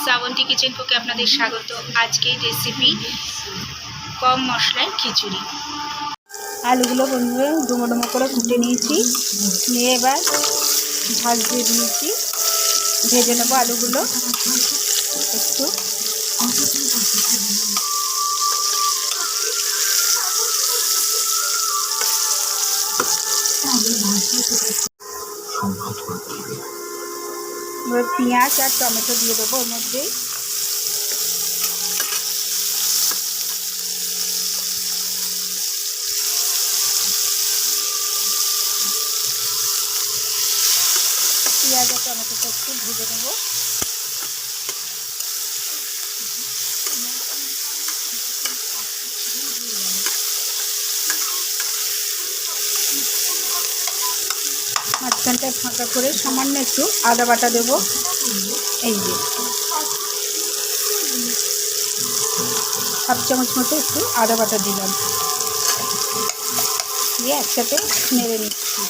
Srabanti kitchen কুকে আপনাদের স্বাগত। আজকের রেসিপি কম মশলায় খিচুড়ি। আলুগুলো বন্ধুরা ডুমো ডুমো করে কুটে নিয়েছি। নিয়ে এবার ভাজ দিয়ে দিয়েছি। ভেজে নেব আলুগুলো। একটু। পেঁয়াজ আর টমেটো দিয়ে দেবো ওর মধ্যে। পেঁয়াজ আর টমেটোটা একটু ভেজে নেব। মাঝখানটায় ফাঁকা করে সামান্য একটু আদা বাটা দেবো। এই যে। হাফ চামচ মতো একটু আদা বাটা দিলাম। দিয়ে একসাথে নেড়ে নিচ্ছি।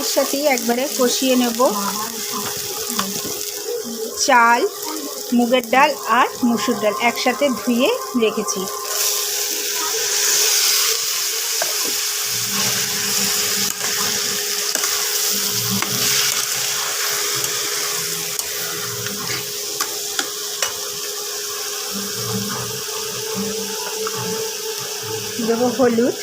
এর সাথেই একবারে কষিয়ে নেব। চাল, মুগের ডাল আর মুসুর ডাল একসাথে ধুয়ে রেখেছি। দেবো হলুদ।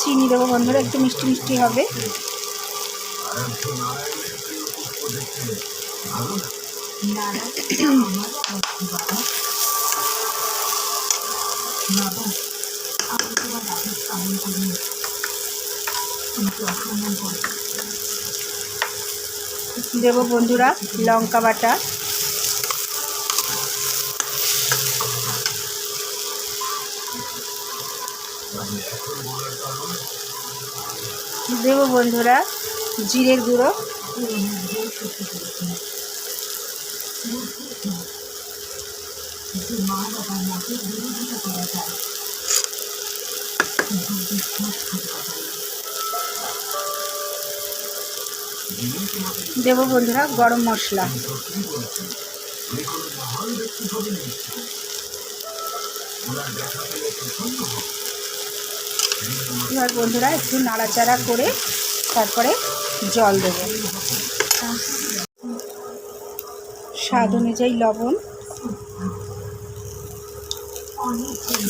চিনি দেবো বন্ধুরা একটু মিষ্টি মিষ্টি হবে। দেবো বন্ধুরা লঙ্কা বাটা। দেবো বন্ধুরা জিরের গুঁড়ো। দেব বন্ধুরা গরম মশলা। এবার বন্ধুরা একটু নাড়াচাড়া করে তারপরে জল দেব। স্বাদ অনুযায়ী লবণ।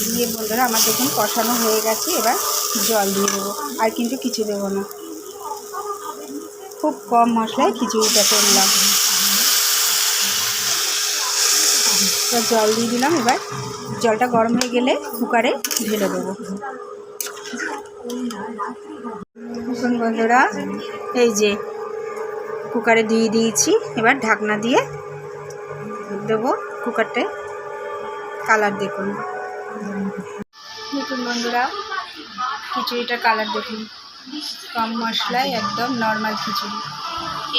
দিয়ে বন্ধুরা, আমার দেখুন কষানো হয়ে গেছে, এবার জল দিয়ে দেবো। আর কিন্তু কিছু দেবো না। খুব কম মশলায় খিচুড়িটা করলাম। এবার জল দিয়ে দিলাম, এবার জলটা গরম হয়ে গেলে কুকারে ঢেলে দেবো। দেখুন বন্ধুরা, এই যে কুকারে দিয়ে দিয়েছি, এবার ঢাকনা দিয়ে দেবো কুকারটায় কালার দেখুন। দেখুন বন্ধুরা, খিচুড়িটার কালার দেখুন। কম মশলায় একদম নর্মাল খিচুড়ি।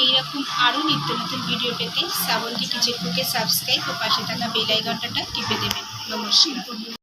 এইরকম আরও নিত্য নতুন ভিডিও পেতে শ্রাবন্তী কিচেন কুকে সাবস্ক্রাইব ও পাশে থাকা বেল টিপে দেবেন। নমস্কার।